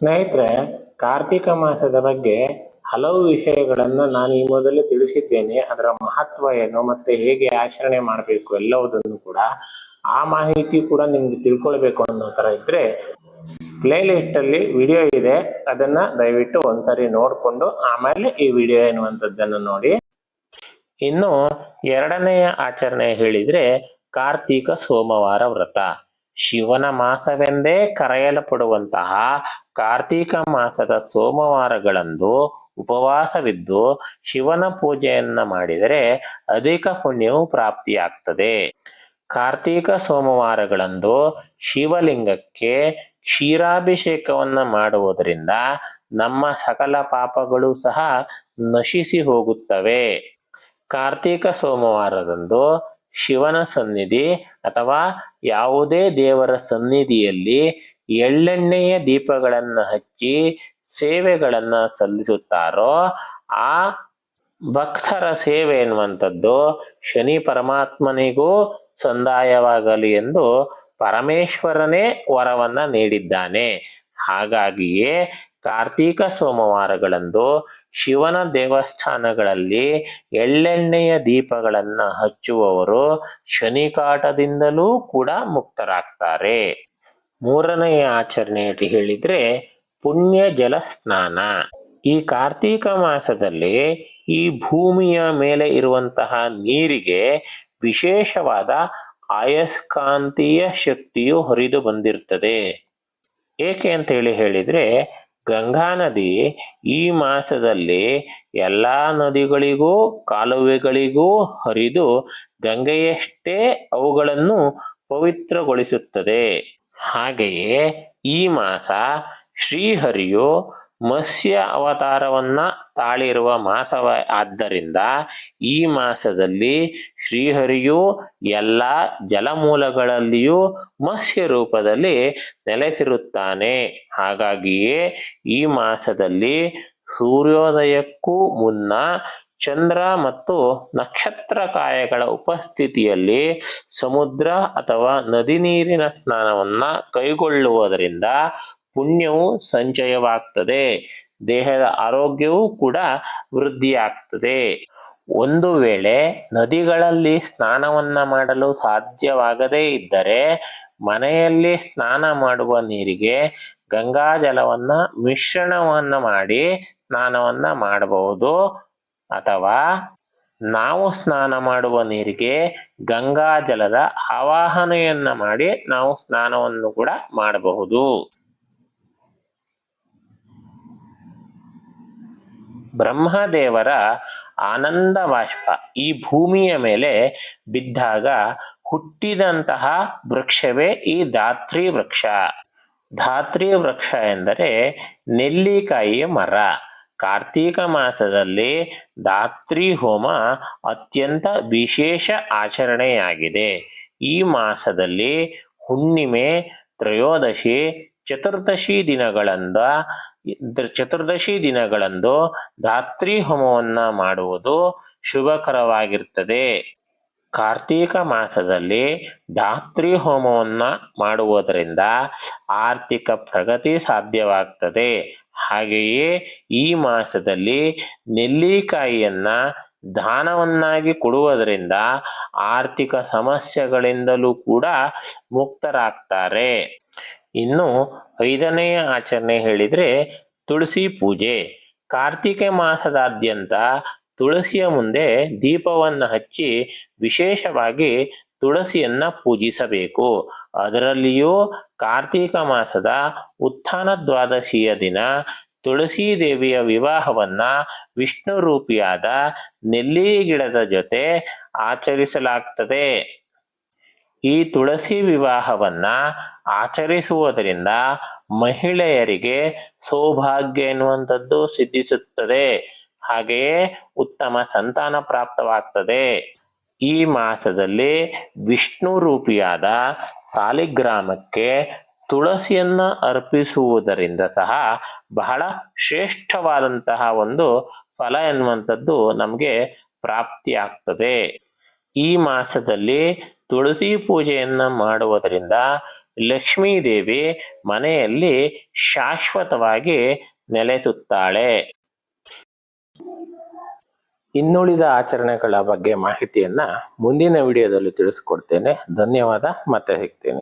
ಸ್ನೇಹಿತರೆ, ಕಾರ್ತಿಕ ಮಾಸದ ಬಗ್ಗೆ ಹಲವು ವಿಷಯಗಳನ್ನು ನಾನು ಈ ಮೊದಲು ತಿಳಿಸಿದ್ದೇನೆ. ಅದರ ಮಹತ್ವ ಏನು ಮತ್ತೆ ಹೇಗೆ ಆಚರಣೆ ಮಾಡಬೇಕು ಎಲ್ಲವುದನ್ನು ಕೂಡ ಆ ಮಾಹಿತಿ ಕೂಡ ನಿಮ್ಗೆ ತಿಳ್ಕೊಳ್ಬೇಕು ಅನ್ನೋ ತರ ಇದ್ರೆ ಪ್ಲೇ ಲಿಸ್ಟ್ ಅಲ್ಲಿ ವಿಡಿಯೋ ಇದೆ. ಅದನ್ನ ದಯವಿಟ್ಟು ಒಂದ್ಸರಿ ನೋಡ್ಕೊಂಡು ಆಮೇಲೆ ಈ ವಿಡಿಯೋ ಎನ್ನುವಂಥದ್ದನ್ನು ನೋಡಿ. ಇನ್ನು ಎರಡನೆಯ ಆಚರಣೆ ಹೇಳಿದ್ರೆ ಕಾರ್ತೀಕ ಸೋಮವಾರ ವ್ರತ. ಶಿವನ ಮಾಸವೆಂದೇ ಕರೆಯಲ್ಪಡುವಂತಹ ಕಾರ್ತೀಕ ಮಾಸದ ಸೋಮವಾರಗಳಂದು ಉಪವಾಸವಿದ್ದು ಶಿವನ ಪೂಜೆಯನ್ನ ಮಾಡಿದರೆ ಅಧಿಕ ಪುಣ್ಯವು ಪ್ರಾಪ್ತಿಯಾಗ್ತದೆ. ಕಾರ್ತೀಕ ಸೋಮವಾರಗಳಂದು ಶಿವಲಿಂಗಕ್ಕೆ ಕ್ಷೀರಾಭಿಷೇಕವನ್ನ ಮಾಡುವುದರಿಂದ ನಮ್ಮ ಸಕಲ ಪಾಪಗಳು ಸಹ ನಶಿಸಿ ಹೋಗುತ್ತವೆ. ಕಾರ್ತೀಕ ಸೋಮವಾರದಂದು ಶಿವನ ಸನ್ನಿಧಿ ಅಥವಾ ಯಾವುದೇ ದೇವರ ಸನ್ನಿಧಿಯಲ್ಲಿ ಎಳ್ಳೆಣ್ಣೆಯ ದೀಪಗಳನ್ನು ಹಚ್ಚಿ ಸೇವೆಗಳನ್ನ ಸಲ್ಲಿಸುತ್ತಾರೋ, ಆ ಭಕ್ತರ ಸೇವೆ ಎನ್ನುವಂಥದ್ದು ಶನಿ ಪರಮಾತ್ಮನಿಗೂ ಸಂದಾಯವಾಗಲಿ ಎಂದು ಪರಮೇಶ್ವರನೇ ವರವನ್ನ ನೀಡಿದ್ದಾನೆ. ಹಾಗಾಗಿಯೇ ಕಾರ್ತೀಕ ಸೋಮವಾರಗಳಂದು ಶಿವನ ದೇವಸ್ಥಾನಗಳಲ್ಲಿ ಎಳ್ಳೆಣ್ಣೆಯ ದೀಪಗಳನ್ನ ಹಚ್ಚುವವರು ಶನಿಕಾಟದಿಂದಲೂ ಕೂಡ ಮುಕ್ತರಾಗ್ತಾರೆ. ಮೂರನೆಯ ಆಚರಣೆಯಲ್ಲಿ ಹೇಳಿದ್ರೆ ಪುಣ್ಯ ಜಲ ಸ್ನಾನ. ಈ ಕಾರ್ತೀಕ ಮಾಸದಲ್ಲಿ ಈ ಭೂಮಿಯ ಮೇಲೆ ಇರುವಂತಹ ನೀರಿಗೆ ವಿಶೇಷವಾದ ಅಯಸ್ಕಾಂತೀಯ ಶಕ್ತಿಯು ಹರಿದು ಬಂದಿರ್ತದೆ ಏಕೆ ಅಂತ ಹೇಳಿ ಹೇಳಿದ್ರೆ ಗಂಗಾ ನದಿ ಈ ಮಾಸದಲ್ಲಿ ಎಲ್ಲಾ ನದಿಗಳಿಗೂ, ಕಾಲುವೆಗಳಿಗೂ ಹರಿದು ಗಂಗೆಯಷ್ಟೇ ಅವುಗಳನ್ನು ಪವಿತ್ರಗೊಳಿಸುತ್ತದೆ. ಹಾಗೆಯೇ ಈ ಮಾಸ ಶ್ರೀಹರಿಯು ಮತ್ಸ್ಯ ಅವತಾರವನ್ನ ತಾಳಿರುವ ಮಾಸವ ಆದ್ದರಿಂದ ಈ ಮಾಸದಲ್ಲಿ ಶ್ರೀಹರಿಯು ಎಲ್ಲ ಜಲಮೂಲಗಳಲ್ಲಿಯೂ ಮತ್ಸ್ಯ ರೂಪದಲ್ಲಿ ನೆಲೆಸಿರುತ್ತಾನೆ. ಹಾಗಾಗಿಯೇ ಈ ಮಾಸದಲ್ಲಿ ಸೂರ್ಯೋದಯಕ್ಕೂ ಮುನ್ನ ಚಂದ್ರ ಮತ್ತು ನಕ್ಷತ್ರ ಕಾಯಗಳ ಉಪಸ್ಥಿತಿಯಲ್ಲಿ ಸಮುದ್ರ ಅಥವಾ ನದಿ ನೀರಿನ ಸ್ನಾನವನ್ನ ಕೈಗೊಳ್ಳುವುದರಿಂದ ಪುಣ್ಯವು ಸಂಚಯವಾಗ್ತದೆ. ದೇಹದ ಆರೋಗ್ಯವೂ ಕೂಡ ವೃದ್ಧಿಯಾಗ್ತದೆ. ಒಂದು ವೇಳೆ ನದಿಗಳಲ್ಲಿ ಸ್ನಾನವನ್ನ ಮಾಡಲು ಸಾಧ್ಯವಾಗದೇ ಇದ್ದರೆ ಮನೆಯಲ್ಲಿ ಸ್ನಾನ ಮಾಡುವ ನೀರಿಗೆ ಗಂಗಾ ಜಲವನ್ನ ಮಿಶ್ರಣವನ್ನ ಮಾಡಿ ಸ್ನಾನವನ್ನ ಮಾಡಬಹುದು. ಅಥವಾ ನಾವು ಸ್ನಾನ ಮಾಡುವ ನೀರಿಗೆ ಗಂಗಾಜಲದ ಆವಾಹನೆಯನ್ನ ಮಾಡಿ ನಾವು ಸ್ನಾನವನ್ನು ಕೂಡ ಮಾಡಬಹುದು. ಬ್ರಹ್ಮದೇವರ ಆನಂದ ಬಾಷ್ಪ ಈ ಭೂಮಿಯ ಮೇಲೆ ಬಿದ್ದಾಗ ಹುಟ್ಟಿದಂತಹ ವೃಕ್ಷವೇ ಈ ಧಾತ್ರಿ ವೃಕ್ಷ. ಧಾತ್ರಿ ವೃಕ್ಷ ಎಂದರೆ ನೆಲ್ಲಿಕಾಯಿಯ ಮರ. ಕಾರ್ತೀಕ ಮಾಸದಲ್ಲಿ ಧಾತ್ರಿ ಹೋಮ ಅತ್ಯಂತ ವಿಶೇಷ ಆಚರಣೆಯಾಗಿದೆ. ಈ ಮಾಸದಲ್ಲಿ ಹುಣ್ಣಿಮೆ, ತ್ರಯೋದಶಿ, ಚತುರ್ದಶಿ ದಿನಗಳಿಂದ ಚತುರ್ದಶಿ ದಿನಗಳಂದು ಧಾತ್ರಿ ಹೋಮವನ್ನ ಮಾಡುವುದು ಶುಭಕರವಾಗಿರ್ತದೆ. ಕಾರ್ತೀಕ ಮಾಸದಲ್ಲಿ ಧಾತ್ರಿ ಹೋಮವನ್ನ ಮಾಡುವುದರಿಂದ ಆರ್ಥಿಕ ಪ್ರಗತಿ ಸಾಧ್ಯವಾಗ್ತದೆ. ಹಾಗೆಯೇ ಈ ಮಾಸದಲ್ಲಿ ನೆಲ್ಲಿಕಾಯಿಯನ್ನ ದಾನವನ್ನಾಗಿ ಕೊಡುವುದರಿಂದ ಆರ್ಥಿಕ ಸಮಸ್ಯೆಗಳಿಂದಲೂ ಕೂಡ ಮುಕ್ತರಾಗ್ತಾರೆ. ಇನ್ನು ಐದನೆಯ ಆಚರಣೆ ಹೇಳಿದ್ರೆ ತುಳಸಿ ಪೂಜೆ. ಕಾರ್ತಿಕ ಮಾಸದಾದ್ಯಂತ ತುಳಸಿಯ ಮುಂದೆ ದೀಪವನ್ನು ಹಚ್ಚಿ ವಿಶೇಷವಾಗಿ ತುಳಸಿಯನ್ನ ಪೂಜಿಸಬೇಕು. ಅದರಲ್ಲಿಯೂ ಕಾರ್ತಿಕ ಮಾಸದ ಉತ್ಥಾನ ದ್ವಾದಶಿಯ ದಿನ ತುಳಸಿ ದೇವಿಯ ವಿವಾಹವನ್ನ ವಿಷ್ಣು ರೂಪಿಯಾದ ನೆಲ್ಲಿ ಗಿಡದ ಜೊತೆ ಆಚರಿಸಲಾಗ್ತದೆ. ಈ ತುಳಸಿ ವಿವಾಹವನ್ನ ಆಚರಿಸುವುದರಿಂದ ಮಹಿಳೆಯರಿಗೆ ಸೌಭಾಗ್ಯ ಎನ್ನುವಂಥದ್ದು ಸಿದ್ಧಿಸುತ್ತದೆ. ಹಾಗೆಯೇ ಉತ್ತಮ ಸಂತಾನ ಪ್ರಾಪ್ತವಾಗ್ತದೆ. ಈ ಮಾಸದಲ್ಲಿ ವಿಷ್ಣು ರೂಪಿಯಾದ ಸಾಲಿಗ್ರಾಮಕ್ಕೆ ತುಳಸಿಯನ್ನ ಅರ್ಪಿಸುವುದರಿಂದ ಸಹ ಬಹಳ ಶ್ರೇಷ್ಠವಾದಂತಹ ಒಂದು ಫಲ ಎನ್ನುವಂಥದ್ದು ನಮಗೆ ಪ್ರಾಪ್ತಿಯಾಗ್ತದೆ. ಈ ಮಾಸದಲ್ಲಿ ತುಳಸಿ ಪೂಜೆಯನ್ನ ಮಾಡುವುದರಿಂದ ಲಕ್ಷ್ಮೀದೇವಿ ಮನೆಯಲ್ಲಿ ಶಾಶ್ವತವಾಗಿ ನೆಲೆಸುತ್ತಾಳೆ. ಇನ್ನುಳಿದ ಆಚರಣೆಗಳ ಬಗ್ಗೆ ಮಾಹಿತಿಯನ್ನ ಮುಂದಿನ ವಿಡಿಯೋದಲ್ಲಿ ತಿಳಿಸ್ಕೊಡ್ತೇನೆ. ಧನ್ಯವಾದ. ಮತ್ತೆ ಸಿಗ್ತೀನಿ.